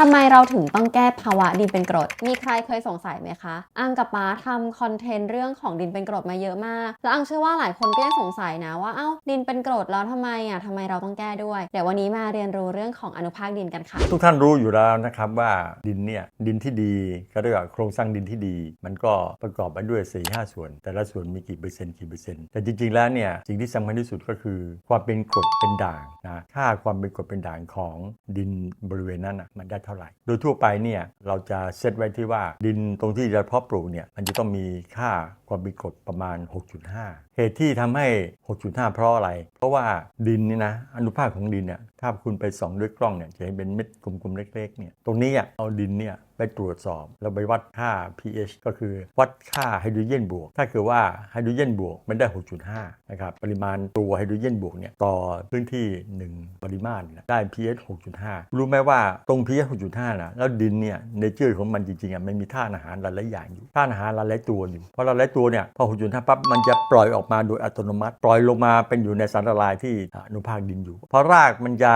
ทำไมเราถึงต้องแก้ภาวะดินเป็นกรด มีใครเคยสงสัยไหมคะ อังกับป้าทำคอนเทนต์เรื่องของดินเป็นกรดมาเยอะมาก แล้วอังเชื่อว่าหลายคนก็ยังสงสัยนะว่า เอ้า ดินเป็นกรดแล้วทำไมอะทำไมเราต้องแก้ด้วย เดี๋ยววันนี้มาเรียนรู้เรื่องของอนุภาคดินกันค่ะ ทุกท่านรู้อยู่แล้วนะครับว่าดินเนี่ยดินที่ดีก็เรียกว่าโครงสร้างดินที่ดี มันก็ประกอบไปด้วย4ีหส่วน แต่ละส่วนมีกี่เปอร์เซ็นต์กี่เปอร์เซ็นต์ แต่จริงๆแล้วเนี่ยสิ่งที่สำคัญที่สุดก็คือ ความเป็นกรดเป็นด่างนะ ค่าความเป็นกรดเป็นด่างของดินบริเวณนั้นอะมันได้เท่าไหร่ โดยทั่วไปเนี่ยเราจะเซตไว้ที่ว่าดินตรงที่จะเพาะปลูกเนี่ยมันจะต้องมีค่าความมีกรดประมาณ 6.5 เหตุที่ทำให้ 6.5 เพราะอะไร เพราะว่าดินนี่นะอนุภาคของดินเนี่ยถ้าคุณไปส่องด้วยกล้องเนี่ยจะเห็นเป็นเม็ดกลมๆ เล็กๆเนี่ยตรงนี้อะเอาดินเนี่ยไปตรวจสอบแล้วไปวัดค่า pH ก็คือวัดค่าไฮโดรเจนบวก ถ้าเกิดว่าไฮโดรเจนบวกมันได้ 6.5 นะครับ ปริมาณตัวไฮโดรเจนบวกเนี่ยต่อพื้นที่ 1 ปริมาตรได้ pH 6.5 รู้ไหมว่าตรง pH 6.5 นะแล้วดินเนี่ยในเจอของมันจริงๆอะมันมีธาตุอาหารหลายๆอย่างอยู่ธาตุอาหารหลายๆตัวอยู่เพราะหลายๆตัวเนี่ยพอ 6.5 ปั๊บมันจะปล่อยออกมาโดยอัตโนมัติ ปล่อยลงมาเป็นอยู่ในสารละลายที่อนุภาคดินอยู่ เพราะรากมันจะ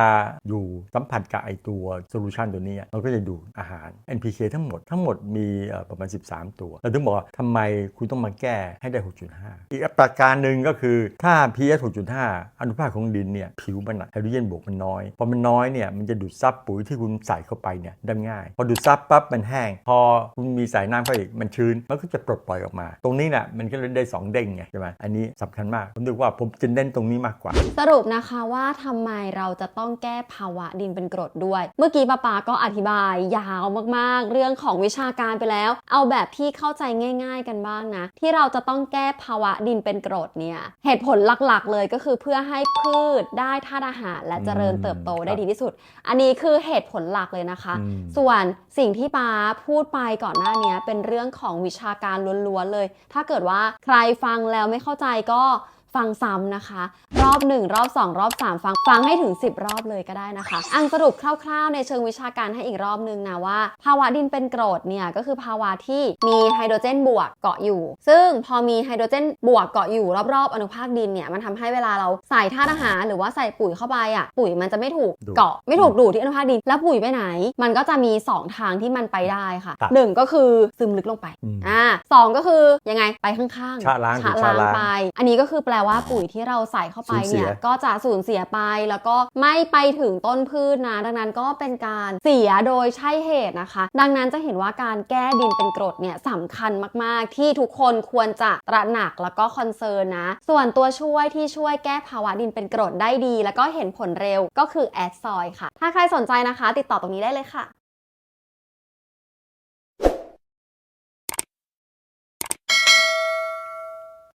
อยู่สัมผัสกับไอตัวโซลูชันตัวนี้มันก็จะดูดอาหาร NPK ทั้งหมดทั้งหมดมีประมาณ 13 ตัวเราถึงบอกว่าทำไมคุณต้องมาแก้ให้ได้ 6.5 อีกประการหนึ่งก็คือถ้า pH 6.5 อนุภาคของดินเนี่ยผิวมันไฮโดรเจนบวกมันน้อยพอมันน้อยเนี่ยมันจะดูดซับปุ๋ยที่คุณใส่เข้าไปเนี่ยได้ง่าย พอดูดซับปั๊บมันแห้ง พอคุณมีใส่น้ำเข้าอีกมันชื้นมันก็จะปลดปล่อยออกมา ตรงนี้น่ะมันก็เลยได้ 2 เด้งไงใช่ไหมอันนี้สำคัญมาก ผมนึกว่าผมจะเน้นตรงนี้มากกว่า สรุปนะคะว่าทำไมเราจะต้องแก้ภาวะดินเป็นกรดด้วย เมื่อกี้ป้าปาก็อธิบายยาวมากๆ เรื่องของวิชาการไปแล้ว เอาแบบที่เข้าใจง่าย ๆ กันบ้างนะ ที่เราจะต้องแก้ภาวะดินเป็นกรดเนี่ยเหตุผลหลักๆ เลยก็คือเพื่อให้พืชได้ธาตุอาหาร และเจริญเติบโตได้ดีที่สุด อันนี้คือเหตุผลหลักเลยนะคะอืมส่วนสิ่งที่ป้าพูดไปก่อนหน้านี้เป็นเรื่องของวิชาการล้วนๆเลย ถ้าเกิดว่าใครฟังแล้วไม่เข้าใจก็ ฟังซ้ำนะคะ รอบ 1 รอบ 2 รอบ 3 ฟังฟังให้ถึง 10 รอบเลยก็ได้นะคะ อังสรุปคร่าวๆ ในเชิงวิชาการให้อีกรอบนึงนะว่า ภาวะดินเป็นกรดเนี่ยก็คือภาวะที่มีไฮโดรเจนบวกเกาะอยู่ ซึ่งพอมีไฮโดรเจนบวกเกาะอยู่รอบๆ อนุภาคดินเนี่ยมันทำให้เวลาเราใส่ธาตุอาหาร หรือว่าใส่ปุ๋ยเข้าไปอะปุ๋ยมันจะไม่ถูกดูดเกาะไม่ถูกดูดที่อนุภาคดินแล้วปุ๋ยไปไหน มันก็จะมี 2 ทางที่มันไปได้ค่ะครับหนึ่งก็คือซึมลึกลงไปอืมอ่าสองก็คือยังไงไปข้างๆชะล้างชะชะล้างล้างไป อันนี้ก็คือแปลว่าปุ๋ยที่เราใส่เข้าไปสูญเสีเนี่ยยก็จะสูญเสียไปแล้วก็ไม่ไปถึงต้นพืชนะ ดังนั้นก็เป็นการเสียโดยใช่เหตุนะคะ ดังนั้นจะเห็นว่าการแก้ดินเป็นกรดเนี่ยสำคัญมากๆ ที่ทุกคนควรจะตระหนักแล้วก็คอนเซิร์นนะ ส่วนตัวช่วยที่ช่วยแก้ภาวะดินเป็นกรดได้ดี แล้วก็เห็นผลเร็วก็คือแอดซอยค่ะ ถ้าใครสนใจนะคะ ติดต่อตรงนี้ได้เลยค่ะ